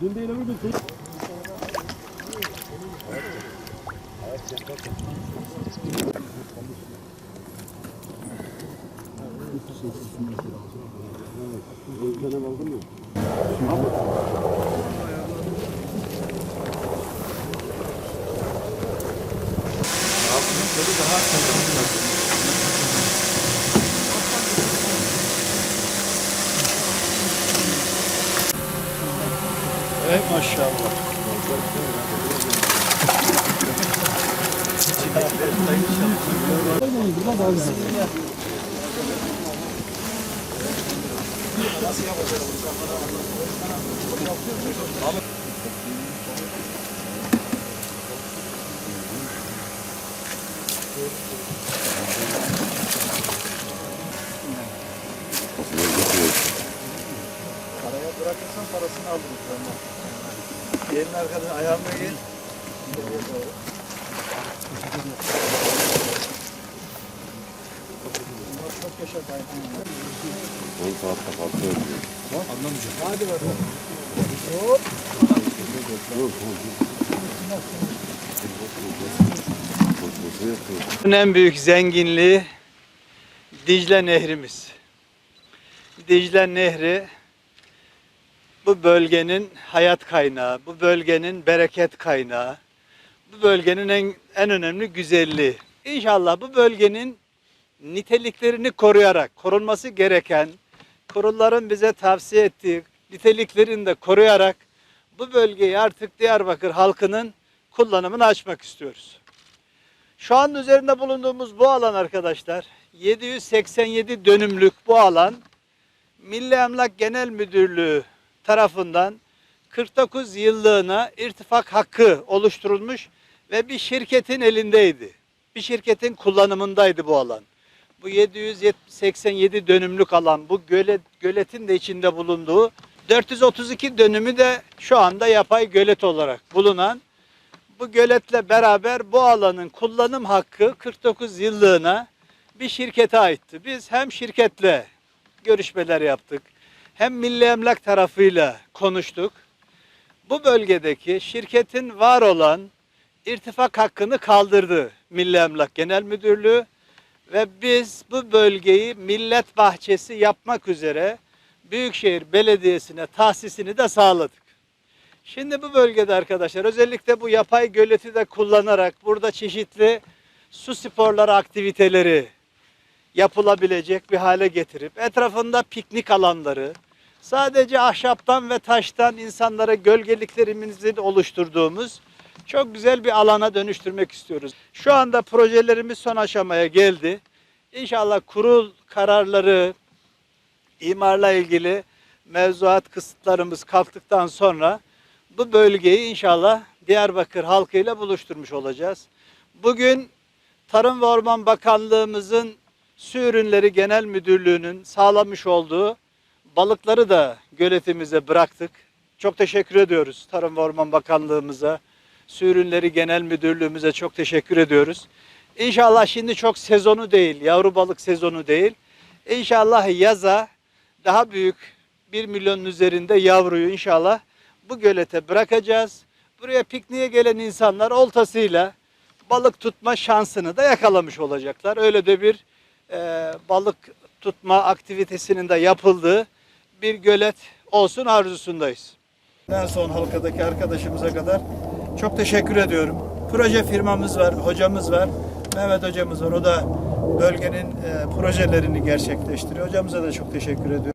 Dün değil öbür gün. Dönem aldın mı? Evet maşallah. Burada daha güzel. Paraya bırakırsan parasını alırım senden. Yerin arkadaşın ayağımda gel. Çok yaşa kaybı. 10 saatte fazla ödüyor. Hadi bakalım. Boşu yapıyor. En büyük zenginliği Dicle Nehrimiz. Dicle Nehri bu bölgenin hayat kaynağı, bu bölgenin bereket kaynağı, bu bölgenin en, en önemli güzelliği. İnşallah bu bölgenin niteliklerini koruyarak, korunması gereken, kurulların bize tavsiye ettiği niteliklerini de koruyarak bu bölgeyi artık Diyarbakır halkının kullanımını açmak istiyoruz. Şu an üzerinde bulunduğumuz bu alan arkadaşlar 787 dönümlük bu alan Milli Emlak Genel Müdürlüğü tarafından 49 yıllığına irtifak hakkı oluşturulmuş ve bir şirketin elindeydi. Bir şirketin kullanımındaydı bu alan. Bu 787 dönümlük alan bu gölet, göletin de içinde bulunduğu 432 dönümü de şu anda yapay gölet olarak bulunan bu göletle beraber bu alanın kullanım hakkı 49 yıllığına bir şirkete aitti. Biz hem şirketle görüşmeler yaptık, hem Milli Emlak tarafıyla konuştuk. Bu bölgedeki şirketin var olan irtifak hakkını kaldırdı Milli Emlak Genel Müdürlüğü ve biz bu bölgeyi millet bahçesi yapmak üzere Büyükşehir Belediyesi'ne tahsisini de sağladık. Şimdi bu bölgede arkadaşlar özellikle bu yapay göleti de kullanarak burada çeşitli su sporları aktiviteleri yapılabilecek bir hale getirip etrafında piknik alanları sadece ahşaptan ve taştan insanlara gölgeliklerimizi oluşturduğumuz çok güzel bir alana dönüştürmek istiyoruz. Şu anda projelerimiz son aşamaya geldi. İnşallah kurul kararları imarla ilgili mevzuat kısıtlarımız kalktıktan sonra bu bölgeyi inşallah Diyarbakır halkıyla buluşturmuş olacağız. Bugün Tarım ve Orman Bakanlığımızın Su Ürünleri Genel Müdürlüğü'nün sağlamış olduğu balıkları da göletimize bıraktık. Çok teşekkür ediyoruz Tarım ve Orman Bakanlığımıza, Su Ürünleri Genel Müdürlüğümüze çok teşekkür ediyoruz. İnşallah şimdi çok sezonu değil, yavru balık sezonu değil. İnşallah yaza daha büyük 1 milyonun üzerinde yavruyu inşallah bu gölete bırakacağız. Buraya pikniğe gelen insanlar oltasıyla balık tutma şansını da yakalamış olacaklar. Öyle de bir e, balık tutma aktivitesinin de yapıldığı bir gölet olsun arzusundayız. En son halkadaki arkadaşımıza kadar çok teşekkür ediyorum. Proje firmamız var, hocamız var. Mehmet hocamız var. O da bölgenin e, projelerini gerçekleştiriyor. Hocamıza da çok teşekkür ediyorum.